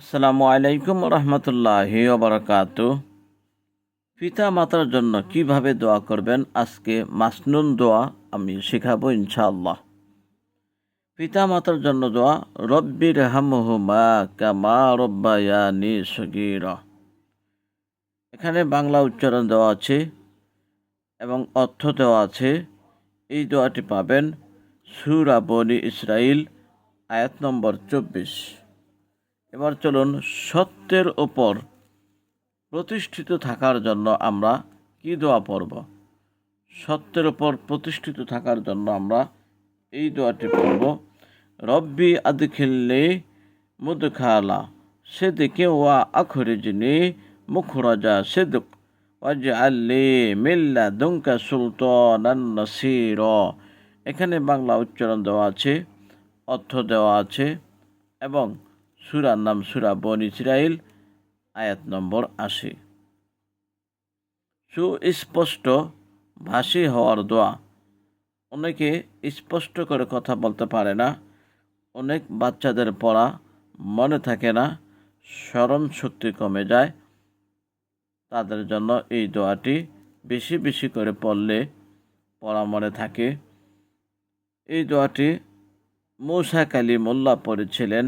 আসসালামু আলাইকুম রহমতুল্লাহি ওবরাকাত। পিতা মাতার জন্য কীভাবে দোয়া করবেন? আজকে মাসনুন দোয়া আমি শেখাবো ইনশাআল্লাহ। পিতা মাতার জন্য দোয়া রব্বির হামহুমা কামা রব্বায়ানি সগীর। এখানে বাংলা উচ্চারণ দেওয়া আছে এবং অর্থ দেওয়া আছে। এই দোয়াটি পাবেন সুরা বনি ইসরাইল আয়াত নম্বর চব্বিশ। এবার চলুন সত্যের ওপর প্রতিষ্ঠিত থাকার জন্য আমরা কি দোয়া পড়ব? সত্যের ওপর প্রতিষ্ঠিত থাকার জন্য আমরা এই দোয়াটি পড়ব, রব্বি আদখিল্লি মুদখালা সেদিকে ওয়া আখরিজনি মুখরাজা সেদুক ওয়াজআল্লি মিল্লা দুঙ্কা সুলতানান নাসির। এখানে বাংলা উচ্চারণ দেওয়া আছে, অর্থ দেওয়া আছে এবং সুরার নাম সুরা বন ইসরাইল, আয়াত নম্বর আশি। সুস্পষ্ট ভাষী হওয়ার দোয়া। অনেকে স্পষ্ট করে কথা বলতে পারে না, অনেক বাচ্চাদের পড়া মনে থাকে না, স্মরণ শক্তি কমে যায়। তাদের জন্য এই দোয়াটি বেশি বেশি করে পড়লে পড়া মনে থাকে। এই দোয়াটি মৌসা কালী মোল্লা পড়েছিলেন।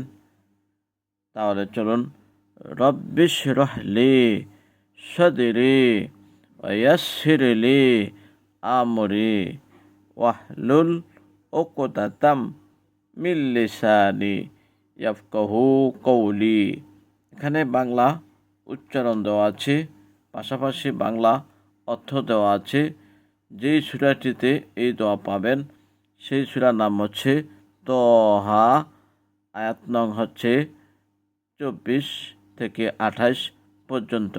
তাহলে চলুন রব্বিশ রহলি সদরি ওয়াসিরলি আমরি ওয়াহলুল ওকতাতাম মিল্লিসানি ইয়াফকাহু কৌলি এখানে বাংলা উচ্চারণ দেওয়া আছে, পাশাপাশি বাংলা অর্থ দেওয়া আছে। যেই সুরাটিতে এই দোয়া পাবেন, সেই সুরার নাম হচ্ছে তহা, আয়াত নং হচ্ছে চব্বিশ থেকে আঠাশ পর্যন্ত।